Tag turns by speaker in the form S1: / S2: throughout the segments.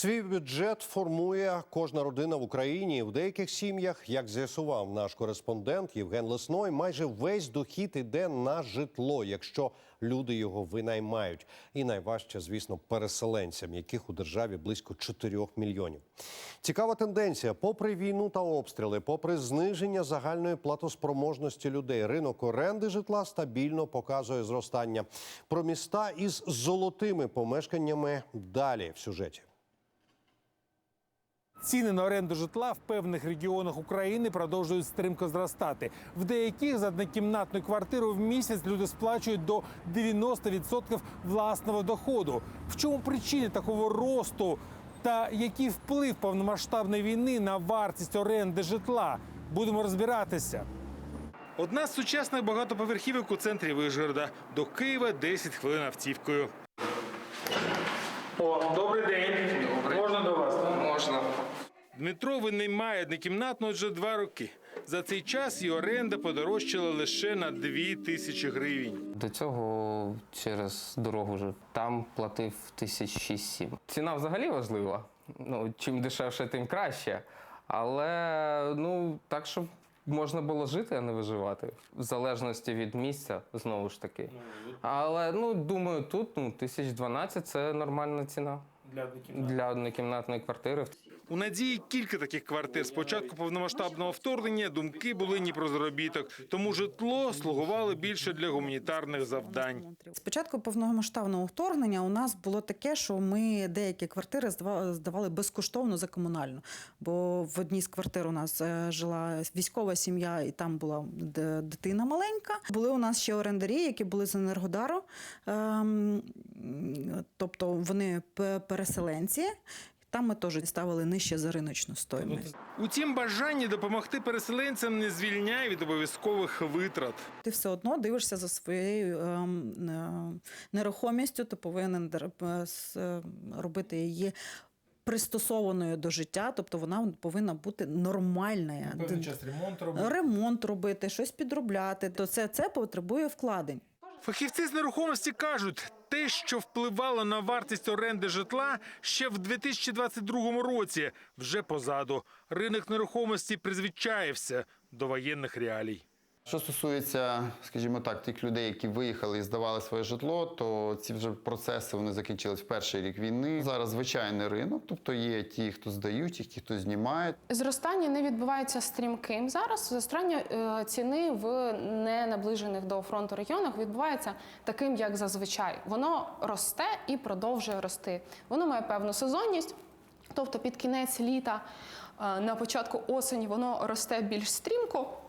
S1: Свій бюджет формує кожна родина в Україні. В деяких сім'ях, як з'ясував наш кореспондент Євген Лесной, майже весь дохід іде на житло, якщо люди його винаймають. І найважче, звісно, переселенцям, яких у державі близько 4 мільйонів. Цікава тенденція. Попри війну та обстріли, попри зниження загальної платоспроможності людей, ринок оренди житла стабільно показує зростання. Про міста із золотими помешканнями далі в сюжеті.
S2: Ціни на оренду житла в певних регіонах України продовжують стрімко зростати. В деяких за однокімнатну квартиру в місяць люди сплачують до 90% власного доходу. В чому причини такого росту та який вплив повномасштабної війни на вартість оренди житла? Будемо розбиратися. Одна з сучасних багатоповерхівок у центрі Вишгорода. До Києва 10 хвилин автівкою. О, добрий день. Можна до вас?
S3: Можна.
S2: Дмитро винаймає однокімнатну вже два роки. За цей час і оренда подорожчала лише на 2 тисячі гривень.
S3: До цього через дорогу вже там платив тисяч шість-сім. Ціна взагалі важлива. Ну, чим дешевше, тим краще. Але ну так, щоб можна було жити, а не виживати. В залежності від місця, знову ж таки. Але ну думаю, тут ну, тисяч дванадцять це нормальна ціна
S2: Для
S3: для однокімнатної квартири.
S2: У Надії кілька таких квартир. З початку повномасштабного вторгнення думки були ні про заробіток, тому житло слугувало більше для гуманітарних завдань.
S4: Спочатку повномасштабного вторгнення у нас було таке, що ми деякі квартири здава- здавали безкоштовно за комунальну. Бо в одній з квартир у нас е, жила військова сім'я, і там була дитина маленька. Були у нас ще орендарі, які були з Енергодару, ем, тобто вони пе- переселенці. Там ми теж ставили нижче за риночну стоїмость.
S2: Утім, бажання допомогти переселенцям не звільняє від обов'язкових витрат.
S4: Ти все одно дивишся за своєю ем, е, нерухомістю, ти повинен е, е, робити її. Пристосованою до життя, тобто вона повинна бути нормальною.
S2: ремонт
S4: Ремонт робити, щось підробляти. То це, це потребує вкладень.
S2: Фахівці з нерухомості кажуть, те, що впливало на вартість оренди житла ще в 2022 році, вже позаду. Ринок нерухомості призвичаєвся до воєнних реалій.
S5: Що стосується, скажімо так, тих людей, які виїхали і здавали своє житло, то ці вже процеси вони закінчились в перший рік війни. Зараз звичайний ринок, тобто є ті, хто здають, є ті, хто знімають.
S6: Зростання не відбувається стрімким. Зараз зростання е, ціни в ненаближених до фронту регіонах відбувається таким, як зазвичай. Воно росте і продовжує рости. Воно має певну сезонність, тобто під кінець літа, е, на початку осені воно росте більш стрімко.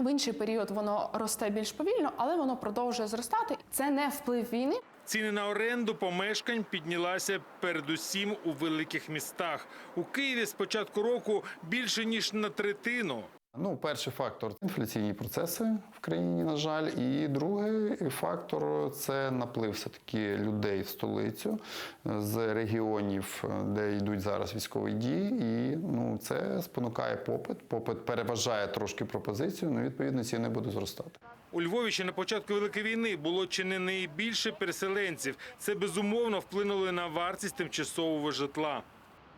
S6: В інший період воно росте більш повільно, але воно продовжує зростати. Це не вплив війни,
S2: Ціни на оренду помешкань піднялася передусім у великих містах. У Києві з початку року більше ніж на третину.
S5: Ну, перший фактор інфляційні процеси в країні, на жаль. І другий фактор це наплив все-таки людей в столицю з регіонів, де йдуть зараз військові дії. І ну, це спонукає попит. Попит переважає трошки пропозицію. Ну, відповідно, ціни будуть зростати.
S2: У Львові ще на початку великої війни було чи не найбільше переселенців. Це безумовно вплинуло на вартість тимчасового житла.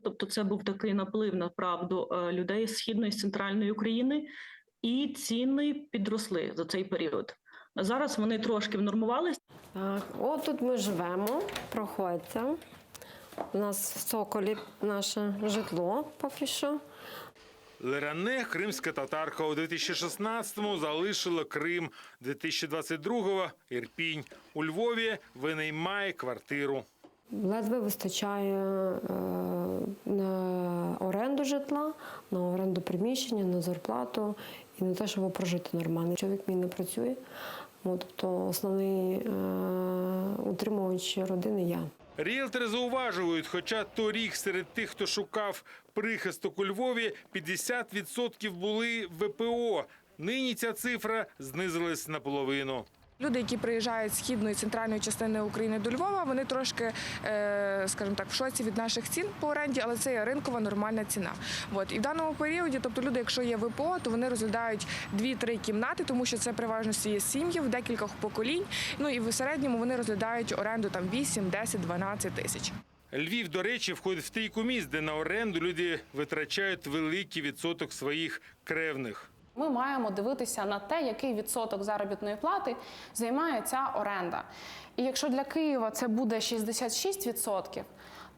S7: Тобто, це був такий наплив на правду е, людей з східної з центральної України, і ціни підросли за цей період. Зараз вони трошки внормувалися.
S8: Так, от тут ми живемо, проходьте. У нас в Соколі наше житло поки що.
S2: Леране, кримська татарка у 2016-му залишила Крим, 2022-го – Ірпінь. У Львові винаймає квартиру.
S8: Ледве вистачає е, на оренду житла, на оренду приміщення, на зарплату і на те, щоб прожити нормально. Чоловік мій не працює, тобто основний е, утримувач родини я.
S2: Ріелтори зауважують, хоча торік серед тих, хто шукав прихисток у Львові, 50% були ВПО. Нині ця цифра знизилась наполовину.
S9: Люди, які приїжджають з східної центральної частини України до Львова, вони трошки, е, скажімо так, в шоці від наших цін по оренді, але це є ринкова нормальна ціна. От і в даному періоді, тобто люди, якщо є ВПО, то вони розглядають 2-3 кімнати, тому що це переважно є сім'ї в декількох поколінь. Ну і в середньому вони розглядають оренду там 8, 10, 12 тисяч.
S2: Львів, до речі, входить в трійку міст, де на оренду люди витрачають великий відсоток своїх кревних.
S6: Ми маємо дивитися на те, який відсоток заробітної плати займає ця оренда. І якщо для Києва це буде 66%,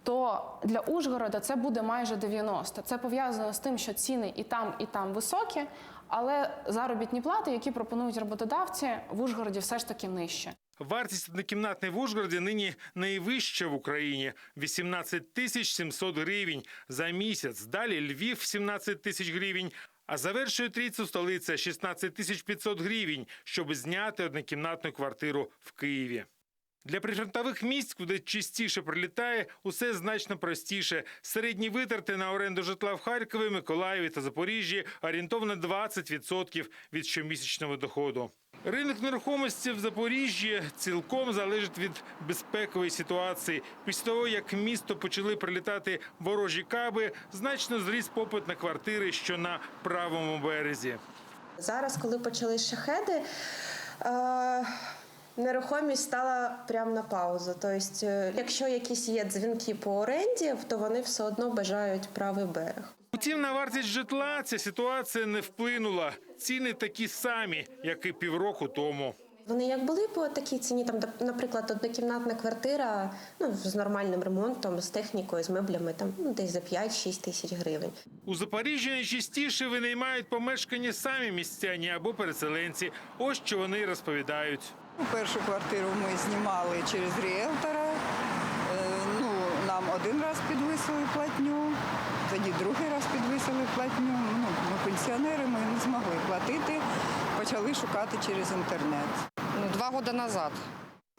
S6: то для Ужгорода це буде майже 90%. Це пов'язано з тим, що ціни і там, і там високі, але заробітні плати, які пропонують роботодавці, в Ужгороді все ж таки нижче.
S2: Вартість однокімнатної в Ужгороді нині найвища в Україні – 18 тисяч 700 гривень за місяць. Далі Львів – 17 тисяч гривень, а завершує трійцю столиця – 16 тисяч 500 гривень, щоб зняти однокімнатну квартиру в Києві. Для прифронтових місць, куди частіше прилітає, усе значно простіше. Середні витрати на оренду житла в Харкові, Миколаєві та Запоріжжі орієнтовно 20% від щомісячного доходу. Ринок нерухомості в Запоріжжі цілком залежить від безпекової ситуації. Після того, як місто почали прилітати ворожі каби, значно зріс попит на квартири, що на правому березі.
S10: Зараз, коли почали шахеди, е, нерухомість стала прямо на паузу. Тобто, е, якщо якісь є дзвінки по оренді, то вони все одно бажають правий берег.
S2: Утім, на вартість житла ця ситуація не вплинула. Ціни такі самі, як і півроку тому.
S10: Вони як були по такій ціні, там, наприклад, однокімнатна квартира ну, з нормальним ремонтом, з технікою, з меблями, там ну, десь за 5-6 тисяч гривень.
S2: У Запоріжжі найчастіше винаймають помешкання самі містяні або переселенці. Ось що вони й розповідають.
S11: Першу квартиру ми знімали через ріелтора. Е, Ну, нам один раз підвисили платню, тоді другий раз підвисили платню. Ну, ми пенсіонери, ми не змогли платити, почали шукати через інтернет.
S12: Ну, два роки назад.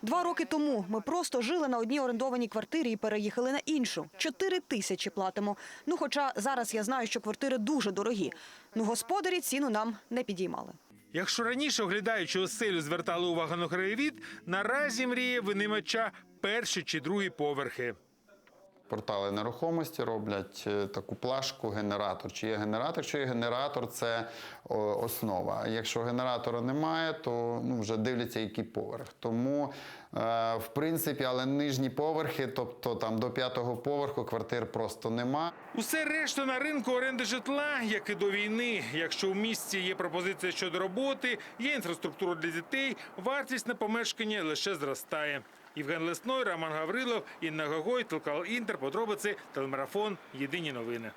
S13: Два роки тому ми просто жили на одній орендованій квартирі і переїхали на іншу. Чотири тисячі платимо. Ну, хоча зараз я знаю, що квартири дуже дорогі. Ну, господарі ціну нам не підіймали.
S2: Якщо раніше, оглядаючи оселю, звертали увагу на краєвід, наразі мріє винаймача перші чи другі поверхи.
S5: Портали нерухомості роблять е, таку плашку генератор. Чи є генератор? Якщо є генератор, це основа. Якщо генератора немає, то ну, вже дивляться, який поверх. Тому, е, в принципі, але нижні поверхи, тобто там до п'ятого поверху квартир просто нема.
S2: Усе решта на ринку оренди житла, як і до війни. Якщо в місті є пропозиція щодо роботи, є інфраструктура для дітей, вартість на помешкання лише зростає. Євген Лесной, Роман Гаврилов, Інна Гогой, телеканал Інтер, подробиці, телемарафон, єдині новини.